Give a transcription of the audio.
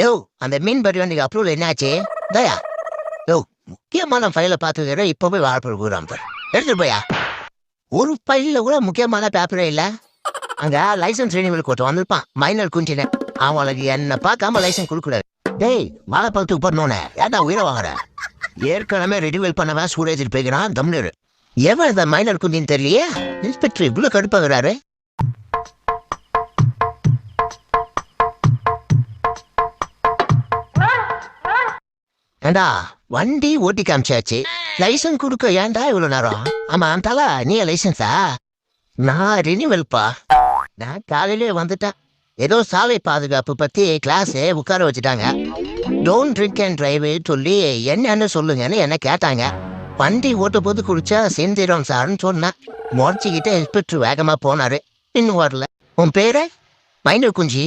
யோ அந்த மீன் பரி வண்டிக்கு அப்ரூவல் என்னாச்சு? தயா. யோ முக்கியமான ஃபைலை பார்த்துக்கிற இப்போ போய் வாழைப்பழம் கூறாம எடுத்துட்டு போயா. ஒரு ஃபைலில் கூட முக்கியமான பேப்பரே இல்லை. அங்கே லைசன்ஸ் ரெனிவல் கோர்ட் வந்திருப்பான். மைனர் குஞ்சின. அவங்களுக்கு என்ன பார்க்காம லைசன்ஸ் கொடுக்கூடாது டேய் வாழைப்பழத்துக்கு போடணுன்னு ஏன்டா உயிரை வாங்குற? ஏற்கனவே ரெனிவல் பண்ணவன் சூரேஜில் போய்க்கிறான் தமிழர் எவன் இந்த மைனர் குஞ்சின்னு தெரியலையே? இன்ஸ்பெக்டர் இவ்வளோ கடுப்பாகிறாரு ஏண்டா வண்டி ஓட்டி காமிச்சாச்சு. லைசன்ஸ் கொடுக்க ஏன்டா இவ்வளோ நேரம்? ஆமா தலா நீ லைசன்ஸா நான் ரினிவல்ப்பா நான் காலையிலே வந்துட்டேன். ஏதோ சாலை பாதுகாப்பு பற்றி கிளாஸு உட்கார வச்சுட்டாங்க. டோன்ட் ட்ரிங்க் அண்ட் டிரைவ் சொல்லி என்னன்னு சொல்லுங்கன்னு என்ன கேட்டாங்க. வண்டி ஓட்ட போது குடிச்சா செஞ்சிடும் சார்னு சொன்னேன். முறைச்சிக்கிட்டே இன்ஸ்பெக்டர் வேகமாக போனார். இன்னும் வரல. உன் பேரு? மைனர் குஞ்சி.